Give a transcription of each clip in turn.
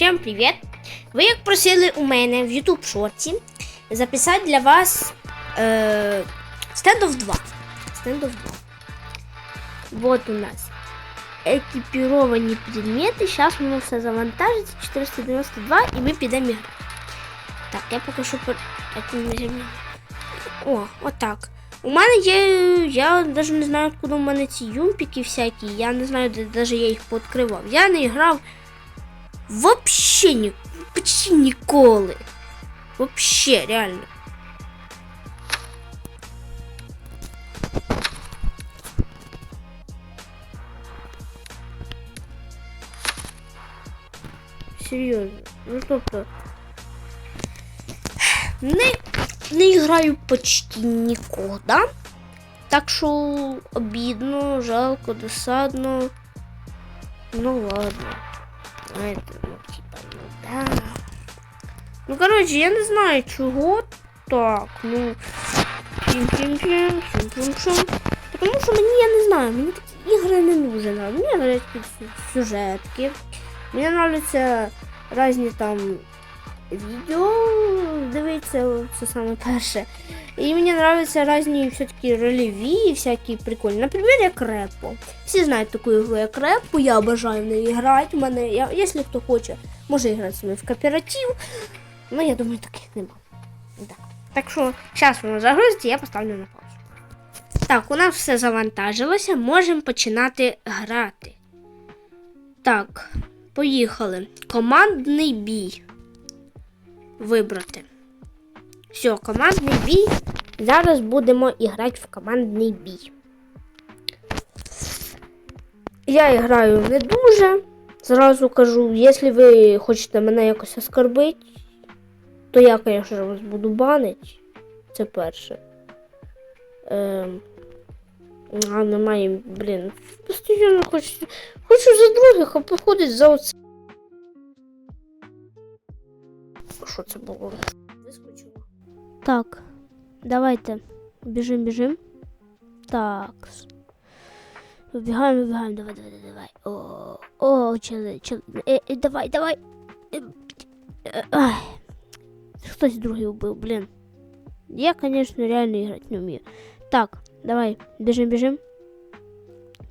Всем привіт! Ви як просили у мене в YouTube шорті записати для вас е, Standoff 2. Standoff 2. Вот у нас екіпіровані предмети. Зараз воно все завантажиться. 492 і ми підемо грати. Так, я поки що по... О, отак. У мене є. Я навіть не знаю, откуда у мене ці юмпіки всякі. Я не знаю, де навіть я їх пооткривав. Я не грав Вообще ні, почти ніколи. Вообще, реально. Серйозно. Ну тобто. Не, не граю почти ніколи. Так що обідно, жалко, досадно. Ну ладно. Это, ну, типа, ну да. Ну, короче, я не знаю, чого так. Ну. Чим-чим-чим, чим-чим-чим. Тому що мені, я не знаю, мені такі ігри не нужен. Мне Мені нравятся сюжетки. Мені нравляться різні там відео дивитися, це саме перше. І мені нравятся різні все-таки рольові, всякі прикольні. Наприклад, як репо. Всі знають таку ігру, як репо, я обожаю в неї грати. У мене, я, якщо хто хоче, може грати з мною в кооператив. Ну, я думаю, таких нема. Да. Так що, зараз воно загрузиться, я поставлю на паузу. Так, у нас все завантажилося, можемо починати грати. Так, поїхали. Командний бій. Вибрати. Все, командний бій. Зараз будемо грати в командний бій. Я граю не дуже. Зразу кажу, якщо ви хочете мене якось оскорбити, то я, звісно, вас буду банити. Це перше. Ем... А немає, блін. Постійно хочу. Хочу за других, а походить за оце. Що це було? Вискочило. Так, давайте. Біжим, біжим. Так. Вибігаємо, вибігаємо, давай, давай, давай. О, о, чели, чели. Е, е, давай, давай. Е, е, ай. Хтось другий убив, блін. Я, конечно, реально играть не умею. Так, давай, бежим, бежим.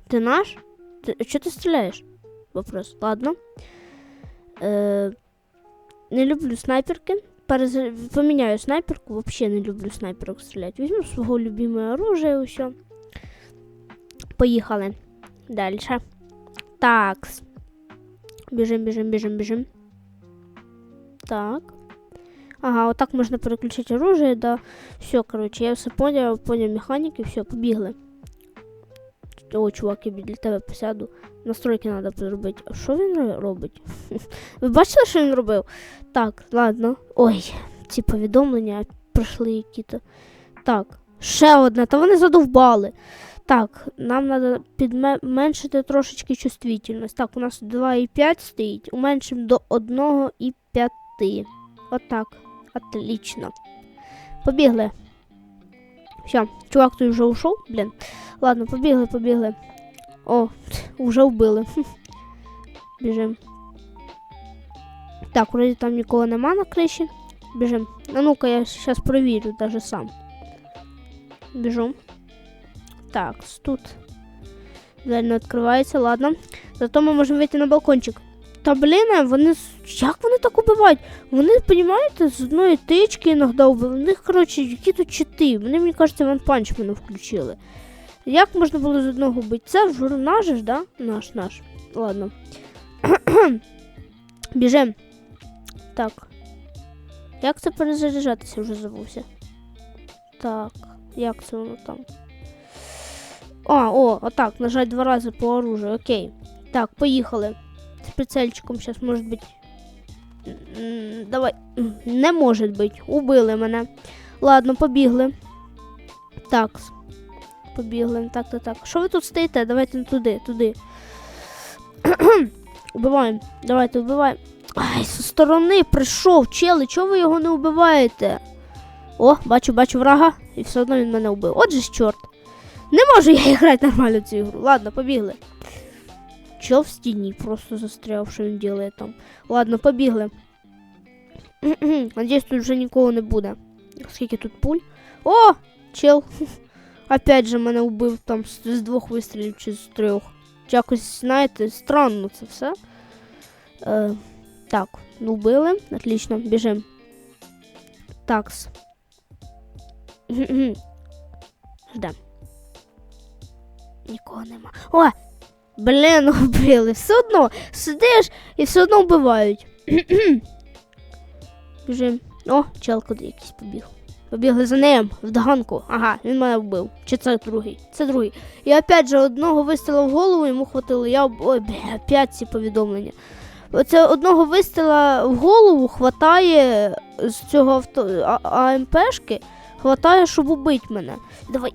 Ты наш? Ты, что ты стреляешь? Вопрос. Ладно. Э, не люблю снайперки. Перез... Поменяю снайперку. Вообще не люблю снайперок стрелять. Возьму свого любимое оружие и все. Поехали. Дальше. Такс. Бежим, бежим, бежим, бежим. Так. Ага, вот так можно переключить оружие, да. Все, короче, я все понял, понял механіки, все, побігли. О, чувак, я для тебе посяду. Настройки треба зробити. А що він робить? Ви бачили, що він робив? Так, ладно. Ой, ці повідомлення пройшли які-то. Так, ще одна, та вони задовбали. Так, нам треба підменшити трошечки чувствительність. Так, у нас 2,5 стоїть. Уменшимо до 1,5. Отак. Отлично. Побігли. Все, чувак тут вже ушов, блін. Ладно, побігли, побігли. О, вже вбили. Біжим. Так, вроді там нікого нема на криші. Біжим. А ну-ка, я зараз провірю даже сам. Біжу. Так, тут. Двері не відкривається, ладно. Зато ми можемо вийти на балкончик. Та блін, вони. Як вони так убивають? Вони, розумієте, з одної тички іноді вбили. У них, коротше, які тут чити. Вони, мені кажеться, ван Панчмена включили. Як можна було з одного бити? Це ж наш ж, да? Наш, наш. Ладно. Біжем. Так. Як це перезаряджатися вже забувся? Так, як це воно там? А, о, отак, нажать два рази по оружию, окей. Так, поїхали. З прицельчиком зараз може бути. М, Давай. Не може бути. Убили мене. Ладно, побігли. Так. Побігли. Так, так, так. Що ви тут стоїте? Давайте туди, туди. Убиваємо. Давайте вбиваємо. Ай, зі сторони прийшов, чели, чого ви його не вбиваєте? О, бачу, бачу врага, і все одно він мене вбив. Отже ж чорт. Не можу я грати нормально цю ігру. Ладно, побігли. Чел в стіні просто застряв, що він ділає там. Ладно, побігли. Надіюсь, тут вже нікого не буде. Скільки тут пуль? О! Чел. Опять же мене вбив там з, двох вистрілів чи з трьох. Якось, знаєте, странно це все. Е, так, ну вбили. Отлично, біжим. Такс. Ждем. Нікого нема. О! Блін, убили. Все одно сидиш і все одно вбивають. Біжим. О, чел куди якийсь побіг. Побігли за ним в доганку. Ага, він мене вбив. Чи це другий? Це другий. І опять же одного вистріла в голову йому хватило. Я ой, бля, опять ці повідомлення. Оце одного вистріла в голову хватає з цього авто а- АМПшки, хватає, щоб убити мене. Давай.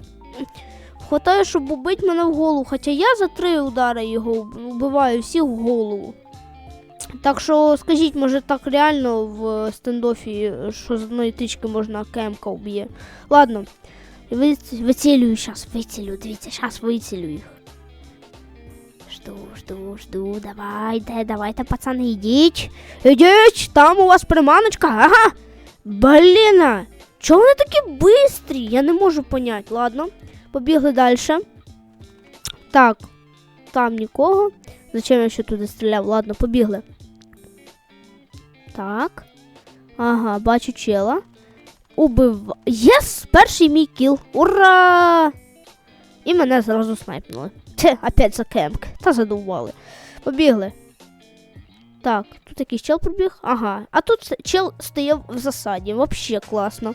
Хватає, щоб убити мене в голову. Хоча я за три удари його вб- вбиваю всіх в голову. Так що скажіть, може так реально в стендофі, що з одної тички можна кемка вб'є. Ладно, ви- вицілюю зараз, вицілю, дивіться, зараз вицілю їх. Жду, жду, жду, давайте, давайте, пацани, йдіть. Ідіть, там у вас приманочка, ага. Блін, чого вони такі бистрі? Я не можу понять. Ладно, побігли далі. Так, там нікого. Зачем я ще туди стріляв? Ладно, побігли. Так. Ага, бачу чела. Убив. Єс! Перший мій кіл. Ура! І мене зразу снайпнули. Те, опять за кемп. Та задовбали. Побігли. Так, тут якийсь чел пробіг. Ага. А тут чел стояв в засаді. Вообще класно.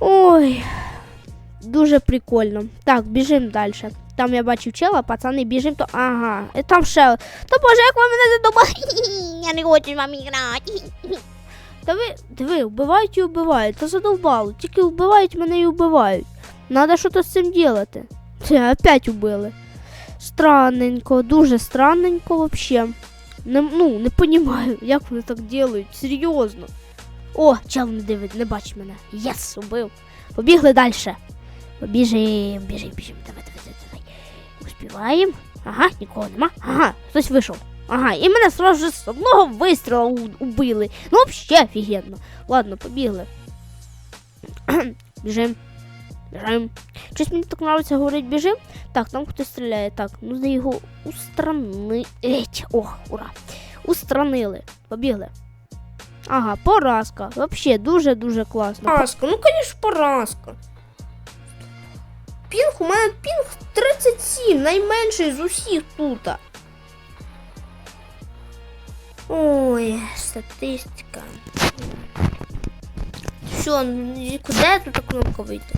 Ой. Дуже прикольно. Так, біжимо далі. Там я бачив чела, пацани, біжимо, то. Ага. І там ще. Та боже, як ви мене задовбали. Я не хочу з грати. Та ви, диви, вбивають і вбивають. Та задовбало. Тільки вбивають мене і вбивають. Надо щось з цим робити. Це опять убили. Странненько, дуже странненько вообще. Не, ну, не понімаю, як вони так делають. Серйозно. О, чел не дивить, не бачить мене. Єс, убив. Побігли далі. Біжим, біжим. Давай, давай, давай, давай. Успіваємо. Ага, нікого нема. Ага, хтось вийшов. Ага, і мене сразу ж з одного вистріла у- убили. Ну, взагалі офігенно. Ладно, побігли. біжим. Біжим. Щось мені так подобається говорити біжим. Так, там хтось стріляє. Так, ну за його устрани. Еть, ох, ура. Устранили. Побігли. Ага, поразка. Вообще дуже-дуже класно. Поразка, ну звісно, поразка. Пінг, у мене пінг 37, найменший з усіх тут. Ой, статистика. Все, куди тут кнопка вийти?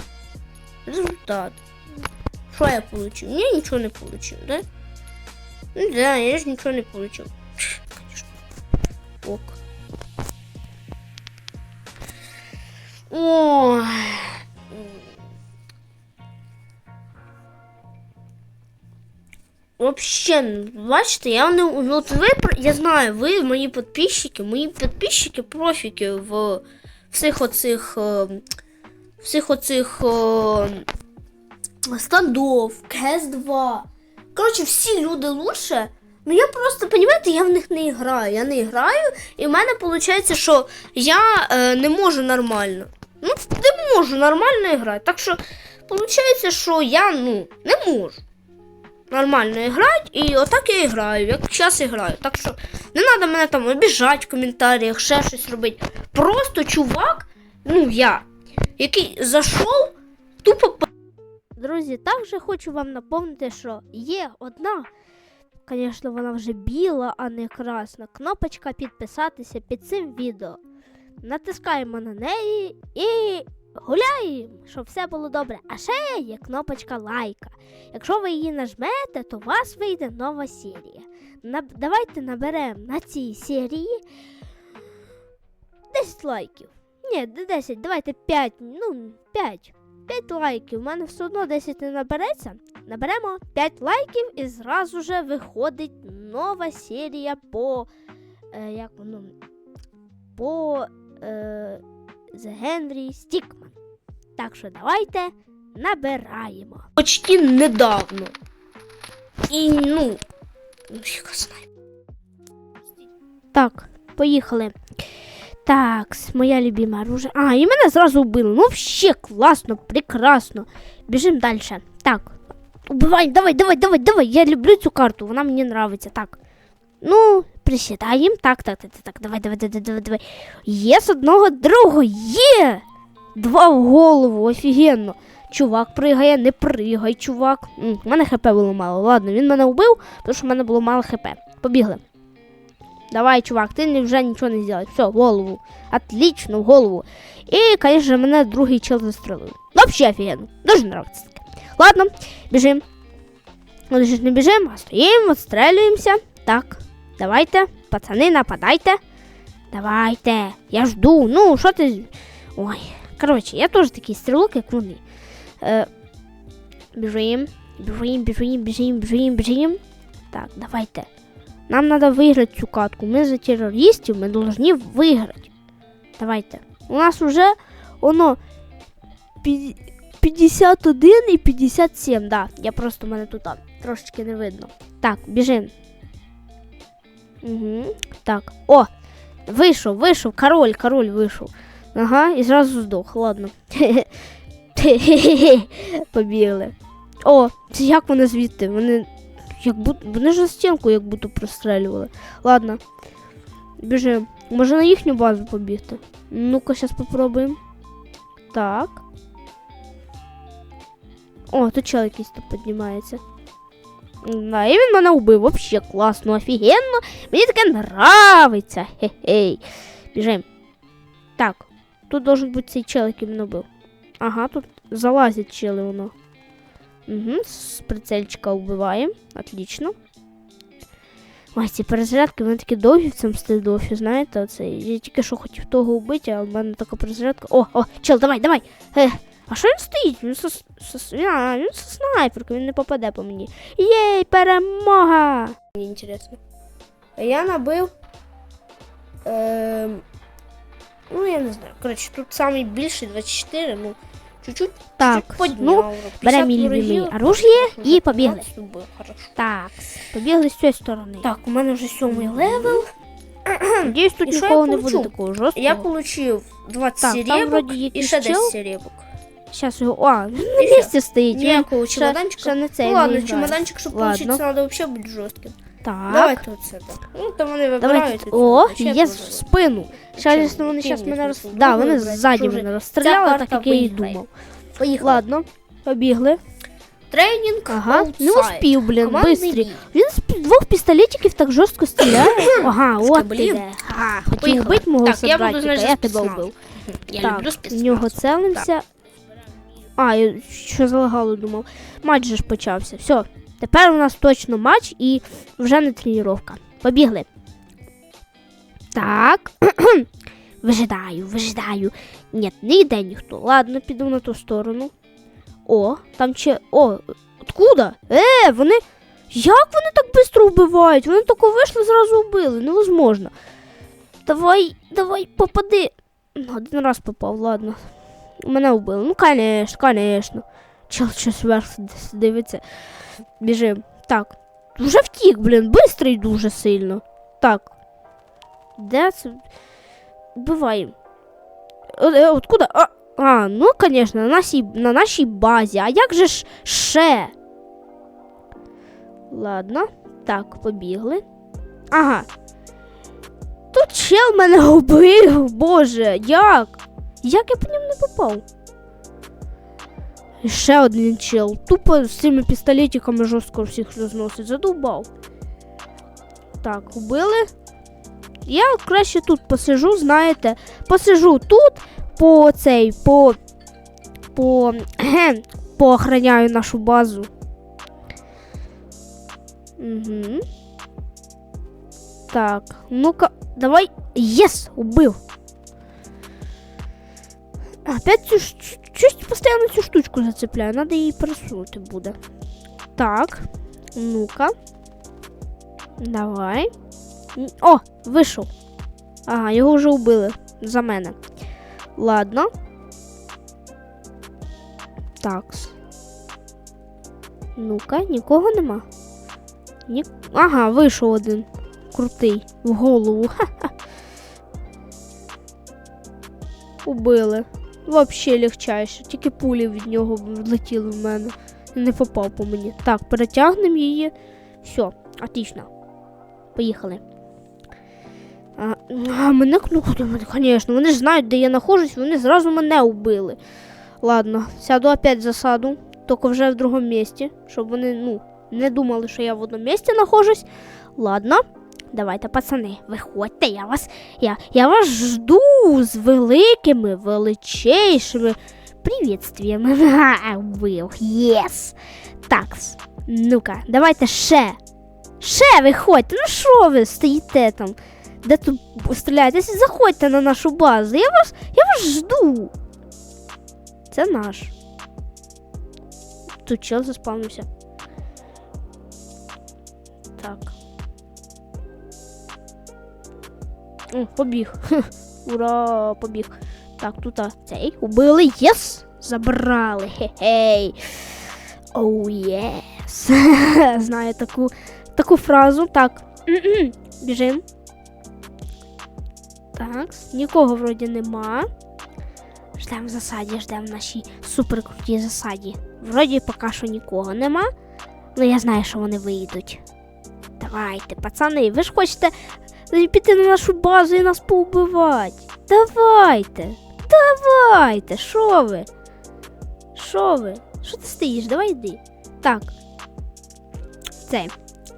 Результат. Що я получил? Я нічого не получил, да? Ну да, я ж нічого не. Конечно. Ок. Ой. Вообще, бачите, я не от ви я знаю, ви мої підписчики, мої підписчики профіки в всіх оцих е, всіх оцих е, стандов, КС 2. Коротше, всі люди лучше. Ну я просто, розумієте, я в них не граю. Я не граю, і в мене виходить, що я е, не можу нормально. Ну, не можу нормально грати. Так що, виходить, що я ну, не можу нормально грати, і отак я і граю, як зараз і граю. Так що не треба мене там обіжати в коментарях, ще щось робити. Просто чувак, ну я, який зайшов, тупо. по- Друзі, також хочу вам напомнити, що є одна, звісно, вона вже біла, а не красна. Кнопочка підписатися під цим відео. Натискаємо на неї і гуляємо, щоб все було добре. А ще є кнопочка лайка. Якщо ви її нажмете, то у вас вийде нова серія. Наб- Давайте наберемо на цій серії 10 лайків. Ні, 10, давайте 5, ну 5. 5 лайків. У мене все одно 10 не набереться. Наберемо 5 лайків і зразу же виходить нова серія по. Е, як воно? По е, The Henry Stickman. Так що давайте набираємо. Почти недавно. І ну, Ну. Так, поїхали. Так, моя любима оружие. А, і мене зразу вбили. Ну, вообще класно, прекрасно. Біжим далі. Так. Убивай, давай, давай, давай, давай. Я люблю цю карту, вона мені нравиться. Так. Ну, присідаємо. Так, так, так, так. Давай, давай, давай, давай, давай. Є з одного другого. Є! Два в голову, офігенно. Чувак пригає, не пригай, чувак. У мене хп було мало. Ладно, він мене вбив, тому що в мене було мало хп. Побігли. Давай, чувак, ти вже нічого не зробиш. Все, в голову. Отлично, в голову. І, звісно, мене другий чел застрелив. Вообще офігенно. Дуже нравиться таке. Ладно, біжим. Ну, не біжим, а стоїмо, відстрелюємося. Так, давайте, пацани, нападайте. Давайте. Я жду. Ну, що ти. Ой. Коротше, я теж такий стрілок, як вони. Е, біжим, біжим, біжим, біжим, біжим, біжим. Так, давайте. Нам надо выиграть цю катку. Мы за террористов, мы должны выиграть. Давайте. У нас уже оно пі- 51 і 57, да. Я просто в мене тут а, трошечки не видно. Так, біжим. Угу. Так. О! Вийшов, вийшов, король, король вийшов. Ага, і зразу здох, ладно. Побігли. О, це як вони звідти? Вони як будто, вони ж за стінку як будто прострелювали. Ладно. Біжим. Може на їхню базу побігти. Ну-ка, зараз попробуємо. Так. О, тут чел якийсь тут піднімається. Да, і він мене вбив. Вообще класно, офігенно. Мені таке нравиться. Хе-хей. Біжим. Так. Тут должен бути цей чел, який мене вбив. Ага, тут залазять чели воно. Угу, з прицельчика вбиваємо. Отлично. Ой, ці перезарядки, вони такі довгі в цьому стендофі, знаєте, оце. Я тільки що хотів того вбити, а в мене така перезарядка. О, о, чел, давай, давай. Е, а що він стоїть? Він со, со, а, він со снайперкою, він не попаде по мені. Єй, перемога! Мені інтересно. Я набив. Ем, ну, я не знаю. Коротше, тут самий більший 24, ну, чуть-чуть Так, чуть підняв. ну, вроде. 50 беремо мій любимий оружие і побігли. 15 вбив, хорошо. Так, побігли з цієї сторони. Так, у мене вже сьомий левел. Надіюсь, тут нікого не буде такого жорсткого. Я получив 20 Так, там серебок і ще 10 серебок. Зараз його. А, на І що? місці стоїть. Він Ніякого ще, чемоданчика. цей Ну ладно, чемоданчик, щоб Ладно. получиться, треба взагалі бути жорстким. Так. Давайте оце так. Ну, там вони вибирають. О, є в спину. Чим? вони зараз їх мене роз... Да, вони ззаді мене розстріляли, так як я і думав. Поїхали. Ладно, побігли. Тренінг. Ага, не outside. успів, блін, Командний бистрі. Він з двох пістолетиків так жорстко стріляє. Ага, от ти де. Ага, хотів вбити мого Так, я буду, собратика, я тебе спецназ. Я так, люблю в спецназ. нього целимся. А, я що залагало думав. Матч же ж почався. Все, тепер у нас точно матч і вже не тренування. Побігли. Так. вижидаю, вижидаю. Ні, не йде ніхто. Ладно, піду на ту сторону. О, там ще. О, откуда? Е, вони. Як вони так швидко вбивають? Вони тако вийшли, зразу вбили. Невозможно. Давай, давай, попади. Ну, Один раз попав, ладно. Мене вбили. Ну, конечно, конечно. Чел щось вверх дивиться. Біжим. Так. Вже втік, блін, бистрий дуже сильно. Так. Де це? Вбиваємо. Е, Откуда? А, а, ну, конечно, на нашій, на нашій базі. А як же ж ще? Ладно. Так, побігли. Ага. Тут чел мене вбив, боже, як? Як я по ньому не попав? Ще один чел. Тупо з цими пістолетиками жорстко всіх розносить. Задовбав. Так, вбили. Я краще тут посижу, знаєте. Посижу тут, по цей, по. По. кхе, поохраняю нашу базу. Угу. Так, ну-ка, давай. Єс! Убив. Опять цю щось постійно цю штучку зацепляю, надо її пересунути буде. Так, ну-ка. Давай. О, вийшов. Ага, його вже вбили за мене. Ладно. Так. Ну-ка, нікого нема. Ні... Ага, вийшов один. Крутий. В голову. Ха-ха. Убили. Вообще легчайше. Тільки пулі від нього влетіли в мене. Не попав по мені. Так, перетягнемо її. Все, отлично. Поїхали. А, а мене кнопки, звісно, вони ж знають, де я знаходжусь, вони зразу мене убили. Ладно, сяду опять в засаду, тільки вже в другому місці, щоб вони, ну, не думали, що я в одному місці знаходжусь. Ладно, давайте, пацани, виходьте, я вас, я, я вас жду з великими, величайшими привітствиями. Ха, єс. Так, ну-ка, давайте ще. Ще виходьте, ну що ви стоїте там? Де тут стріляєтесь? Заходьте на нашу базу. Я вас, я вас жду. Це наш. Тут чел заспавнився. Так. О, побіг. Ура, побіг. Так, тут а, цей убили. Єс! Забрали. Хе-хей. Оу, єс. Знаю таку, таку фразу. Так. Біжим. Так, нікого вроді нема. Ждемо в засаді, ждемо в нашій суперкрутій засаді. Вроді поки що нікого нема. але я знаю, що вони вийдуть. Давайте, пацани, ви ж хочете піти на нашу базу і нас поубивати. Давайте. Давайте. Що ви? Що ви? Що ти стоїш? Давай йди. Так. Цей.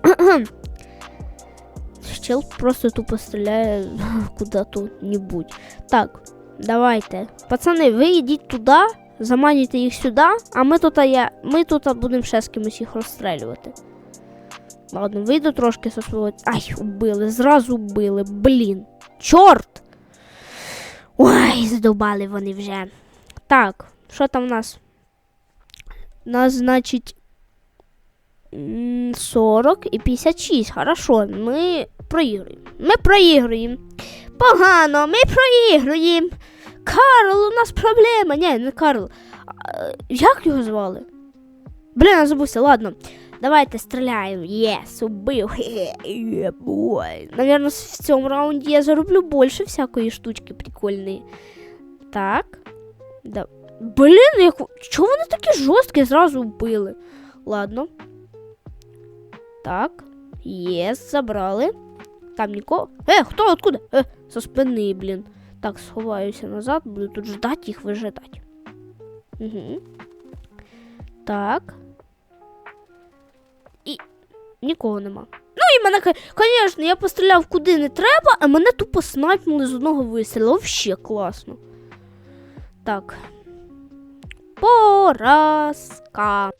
Чел просто тупо стріляє куди-то-небудь. Так, давайте. Пацани, ви йдіть туди, заманюйте їх сюди, а ми тут, я, ми тут будемо ще з кимось їх розстрелювати. Ладно, вийду трошки со свого. Ай, убили, зразу убили. Блін. Чорт! Ой, задовбали вони вже. Так, що там в нас? У нас, значить. 40 і 56. Хорошо, ми проігруємо. Ми проігруємо. Погано, ми проігруємо. Карл, у нас проблема. Ні, не Карл. А, як його звали? Блін, я забувся, ладно. Давайте стріляємо. Єс, убив. Хе-хе, бой. Наверно, в цьому раунді я зароблю більше всякої штучки прикольної. Так. Да. Блін, як... чого вони такі жорсткі зразу вбили? Ладно. Так. Єс, забрали. Там нікого. Е, хто откуда? Е, со спини, блін. Так, сховаюся назад, буду тут ждати їх вижидати. Угу. Так. Нікого нема. Ну і мене, звісно, я постріляв куди не треба, а мене тупо снайпнули з одного вистрілу. Вообще класно. Так. Поразка.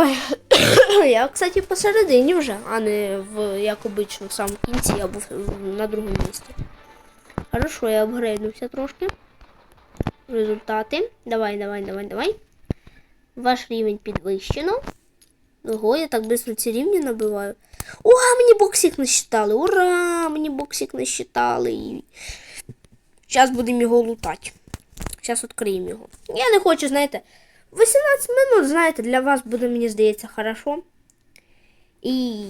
Ой, я, кстати, посередині вже, а не в як обично в самому кінці або на другому місці. Хорошо, я апгрейднувся трошки. Результати. Давай, давай, давай, давай. Ваш рівень підвищено. Ого, я так швидко ці рівні набиваю. О, мені боксик насчитали. Ура! Мені боксик насчитали. Зараз будемо його лутати. Зараз відкриємо його. Я не хочу, знаєте, 18 минут, знаєте, для вас буде, мені здається, хорошо. І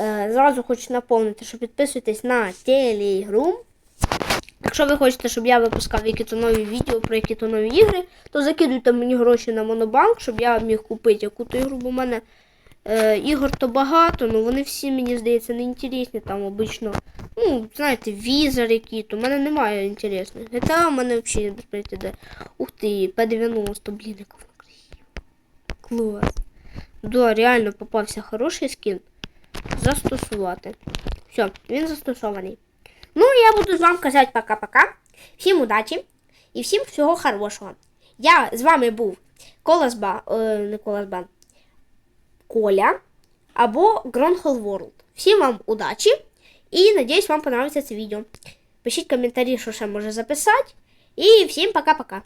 е, зразу хочу напомнити, що підписуйтесь на телеграм. Якщо ви хочете, щоб я випускав які то нові відео про які то нові ігри, то закидуйте мені гроші на монобанк, щоб я міг купити яку-то ігру, бо в мене е, ігор то багато, але вони всі, мені здається, не інтересні. Там обично, ну, знаєте, візер які, то в мене немає інтересних. GTA в мене взагалі не прийти де. Ух ти, P90, блін, як. Клас. Да, реально попався хороший скін. Застосувати. Все, він застосований. Ну, я буду з вами казати пока-пока. Всім удачі і всім всього хорошого. Я з вами був Коласба, е, не Коласба, Коля або Гронхол World. Всім вам удачі і надеюсь, вам понравиться это видео. Пишите коментарі, что я може записать. И всем пока-пока.